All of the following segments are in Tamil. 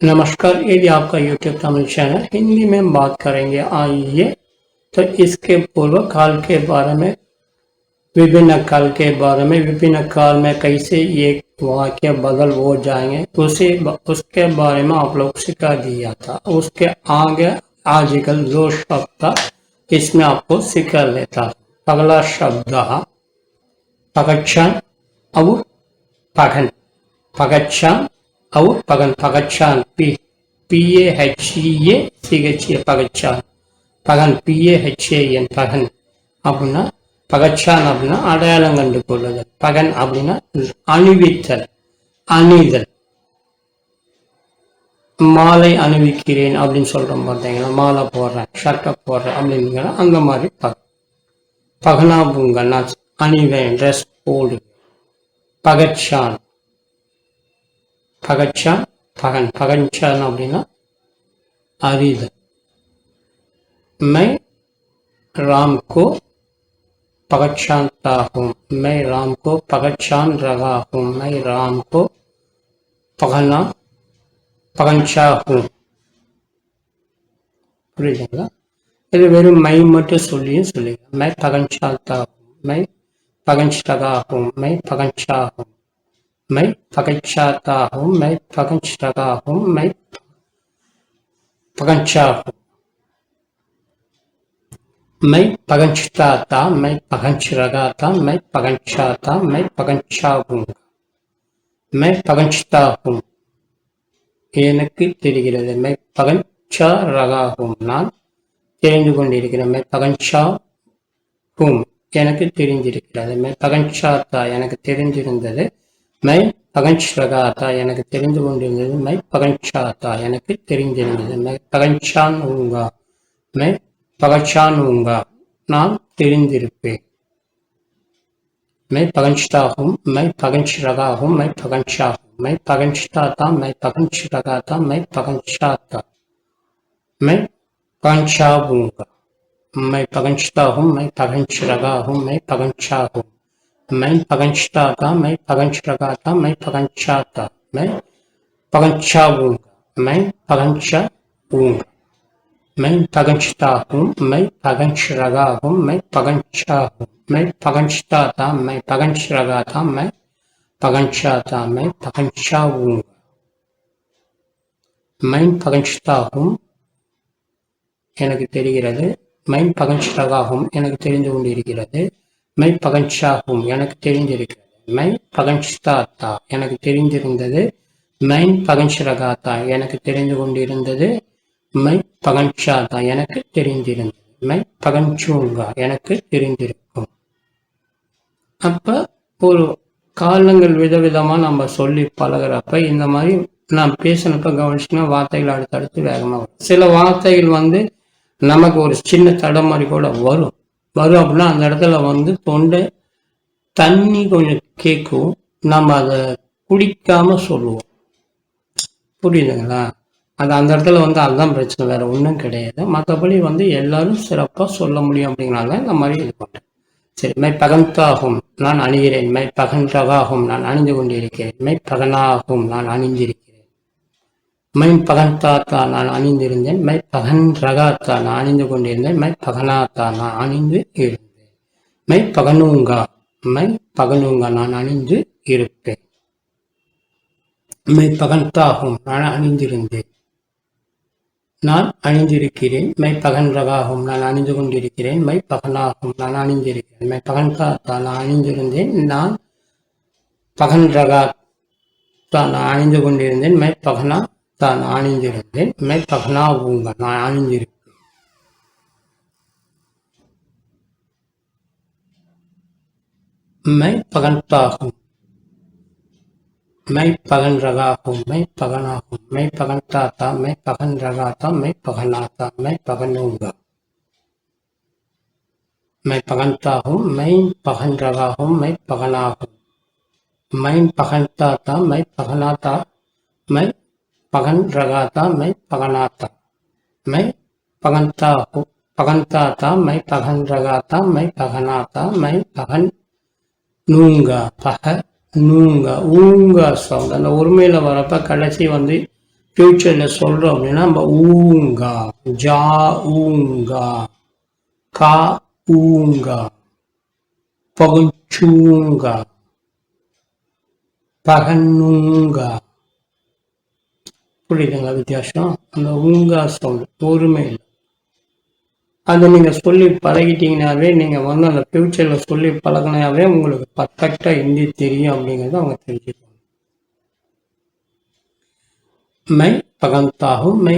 नमस्कार, यदि आपका YouTube तमिल चैनल हिंदी में बात करेंगे, आइए तो इसके पूर्व काल के बारे में, विभिन्न काल के बारे में, विभिन्न काल में कैसे ये वाक्य बदल हो जाएँगे, उसे उसके बारे में आप लोग सिखा दिया था। उसके आगे, आजकल जो शब्द था इसमें आपको सिखा लेता अगला शब्द पगच्छन अब पगन। पगच्छन அவு பகன் பகச்சான் பி பிஏஹெச்இஏ சிஹெச்ஏ பகச்சான் பகன் பிஏஹெச்ஏஎன் பகன் அப்படின்னா பகச்சான் அப்படின்னா அடையாளம் கண்டு கொள்ளுதல் பகன் அப்படின்னா அணிவித்தல் அணிதல் மாலை அணிவிக்கிறேன் அப்படின்னு சொல்கிறோம் பார்த்தீங்களா? மாலை போடுறேன் ஷர்ட்டை போடுறேன் அப்படின்னு அந்த மாதிரி பகன். பகனாபுங்க நான் அணிவேன் ட்ரெஸ் போடு. பகச்சான் பகச்சா பகன் பகஞ்சான் அப்படின்னா அறிதல் மை ராம் கோ பகச்சான் ராகும் மை ராம் கோ பகச்சான் ரகாகும் மை ராம் கோ பகனா பகஞ்சாகும். புரியுதுங்களா? இது வெறும் மை மட்டும் சொல்லியும் சொல்லிடுறேன் மை பகஞ்சாத்தாகும் மை பகஞ்சகாகும் மை பகஞ்சாகும். மெய்ப்பகைச்சாத்தாகும் மெய்ப்பகஞ்சகாகும் மெய் பகஞ்சாகும் மெய் பகஞ்சிதாத்தா மெய் பகஞ்சிரகாத்தா மெய் பகஞ்சாத்தா மெய் பகஞ்சாகும் மெய் பகஞ்சிதாகும் எனக்கு தெரிகிறது மெய் பகஞ்சா ரகாகும் நான் தெரிந்து கொண்டிருக்கிறேன் மெய் பகஞ்சா ஹூம் எனக்கு தெரிஞ்சிருக்கிறது மெய் பகஞ்சாத்தா எனக்கு தெரிஞ்சிருந்தது மை பகஞ்ச்ரகாத்தா எனக்கு தெரிந்து கொண்டிருந்தது மை பகஞ்சாத்தா எனக்கு தெரிந்திருந்தது மை பகஞ்சான் ஊங்கா மை பகச்சான் ஊங்கா நான் தெரிந்திருப்பேன் மை பகஞ்ச்தாகும் மை பகஞ்ச்ரகாகும் மை பகஞ்சாகும் மை பகஞ்ச்தாத்தா மை பகஞ்ச்ரகாத்தா மை பகஞ்சாத்தா மை பகஞ்சாபூங்கா மை பகஞ்ச்தாகும் மை பகஞ்ச்ரகாகும் மை பகஞ்சாகும் मैं पगंचता था मैं पगंच लगा था मैं पगंचाता मैं पगंचाऊंगा मैं पगंचा हूँगा मैं पगंचता हूँ मैं पगंच लगा हूँ मैं पगंचा हूँ मैं पगंचता था मैं पगंच लगा था मैं पगंचा था मैं पगंचाऊंगा मैं पगंचता हूँ எனக்கு தெரிகிறது மைன் பகஞ்சலகாகும் எனக்கு தெரிந்து கொண்டிருக்கிறது மை பகன்ஷாகும் எனக்கு தெரிந்திருக்கிறது. மை பகன்ஷ்தாத்தா எனக்கு தெரிந்திருந்தது. மைன் பகஞ்சரகாத்தா எனக்கு தெரிந்து கொண்டிருந்தது. மை பகஞ்சாத்தா எனக்கு தெரிந்திருந்தது. மை பகன்ஷூங்கா எனக்கு தெரிந்திருக்கும். அப்ப ஒரு காலங்கள் விதவிதமா நம்ம சொல்லி பழகிறப்ப இந்த மாதிரி நான் பேசினப்ப கவனிச்சுன்னா வார்த்தைகள் அடுத்தடுத்து வேகமாக வரும். சில வார்த்தைகள் வந்து நமக்கு ஒரு சின்ன தடமாறி கூட வரும். வரும் அப்படின்னா அந்த இடத்துல வந்து தொண்டை தண்ணி கொஞ்சம் கேட்கும். நம்ம அதை குடிக்காம சொல்லுவோம். புரியுதுங்களா? அது அந்த இடத்துல வந்து அதுதான் பிரச்சனை. வேற ஒன்றும் கிடையாது. மற்றபடி வந்து எல்லாரும் சிறப்பாக சொல்ல முடியும் அப்படிங்கிறனால இந்த மாதிரி இது பண்ணுறேன் சரி மை பகந்தாகும் நான் அணிகிறேன். மை பகன்றகாகும் நான் அணிந்து கொண்டிருக்கிறேன். மை பகனாகும் நான் அணிந்திருக்கிறேன். மை பகன்தாத்தா நான் அணிந்திருந்தேன் மை பகன் ரகாத்தா நான் அணிந்து கொண்டிருந்தேன் மை பகனாத்தா நான் அணிந்து இருந்தேன். மை பகனூங்கா மை பகனூங்கா நான் அணிந்து இருப்பேன். மை பகன்தாகும் நான் அணிந்திருந்தேன். நான் அணிந்திருக்கிறேன் மை பகன் ரகாகும் நான் அணிந்து கொண்டிருக்கிறேன் மை பகனாகும் நான் அணிந்திருக்கிறேன் மை பகன்தாத்தா நான் அணிந்திருந்தேன் நான் பகன் ரகா தான் நான் அணிந்து கொண்டிருந்தேன் மை பகனா தான் அணிந்திருந்தேன் மே பகனா உங்க நான் அணிந்திருப்பேன் மை பகன்தாகும் மை பகன் ரகாகும். மை பகனாகும். மை பகன் தாத்தா மை பகன் ரகாத்தா மை பகனாத்தா மை பகனூங்கா மை பகன்தாகும் மை பகன் ரகாகும். மை பகனாகும். மைன் பகன் தாத்தா மை பகனாத்தா மை पगन रगाता मैं पगनाता मैं पगनता हूँ पगनता मैं पगन रगाता मैं पगनाता मैं पगन நூங்கா பக நூங்கா ஊங்கா சவுண்ட் அந்த ஒருமையில் வரப்ப கடைசி வந்து ஃப்யூச்சரில் சொல்கிறோம் அப்படின்னா நம்ம ஊங்கா ஜா ஊங்கா கா ஊங்கா பகுச்சூங்கா பகனுங்கா புரியுதுங்களா வித்தியாசம்? அந்த ஊங்கா சவுண்ட் ஒருமே இல்லை. அதை நீங்கள் சொல்லி பழகிட்டீங்கனாவே நீங்கள் வந்து அந்த ஃப்யூச்சரில் சொல்லி பழகினாவே உங்களுக்கு பர்ஃபெக்டாக ஹிந்தி தெரியும் அப்படிங்கிறத அவங்க தெரிஞ்சுக்கணும் மை பகந்தாகும் மை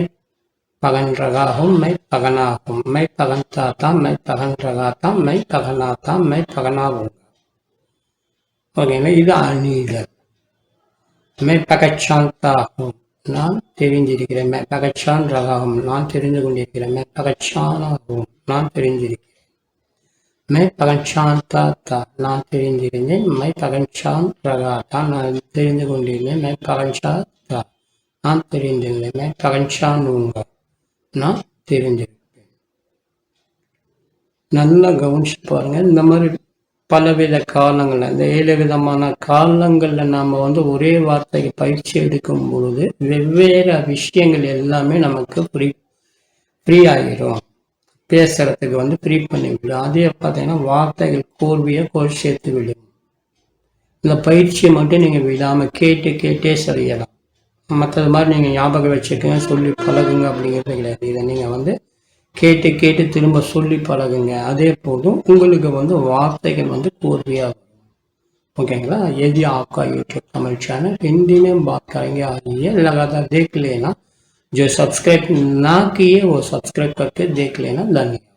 பகன்றகாகும் மை பகனாகும். மை பகந்தாத்தா மை பகன் ரகாத்தா மை பகனாத்தா மை பகனாகும். ஓகேங்களா? இது அணிகள் மை பகச்சாந்தாகும். நான் தெரிந்திருக்கிறேன். பகச்சான் ரகாகும் நான் தெரிந்து கொண்டிருக்கிறேன். மை பகச்சானாகும் நான் தெரிந்திருக்கிறேன். மை பகன்சாந்தாத்தா நான் தெரிந்திருந்தேன். மை பகச்சான் ரகா தான் நான் தெரிந்து கொண்டிருந்தேன். மை பகன்சாத்தா நான் தெரிந்திருந்தேன். மை பகன்சானுங்க நான் தெரிஞ்சிருப்பேன் நல்லா கவனிச்சு பாருங்க. இந்த மாதிரி பலவித காலங்கள் இந்த ஏழு விதமான காலங்களில் நாம் வந்து ஒரே வார்த்தைக்கு பயிற்சி எடுக்கும் பொழுது வெவ்வேறு விஷயங்கள் எல்லாமே நமக்கு ஃப்ரீ ஃப்ரீ ஆகிரும் பேசுறதுக்கு வந்து ஃப்ரீ பண்ணி விடும். அதே பார்த்தீங்கன்னா வார்த்தைகள் கோர்வையாக கோர் சேர்த்து விடும். இந்த பயிற்சியை மட்டும் நீங்கள் விடாமல் கேட்டு கேட்டே சரியலாம் மற்றது மாதிரி நீங்கள் ஞாபகம் வச்சுக்கோங்க சொல்லி பழகுங்க அப்படிங்கிறது கிடையாது. இதை நீங்கள் வந்து கேட்டு கேட்டு திரும்ப சொல்லி பழகுங்க அதே போதும் உங்களுக்கு வந்து வார்த்தைகள் வந்து கூர்மையாக ஓகேங்களா यदि आपका यूट्यूब तमिल चैनल हिंदी में बात करेंगे आ रही है लगातार देख लेना जो सब्सक्राइब ना किए वो सब्सक्राइब करके देख लेना धन्यवाद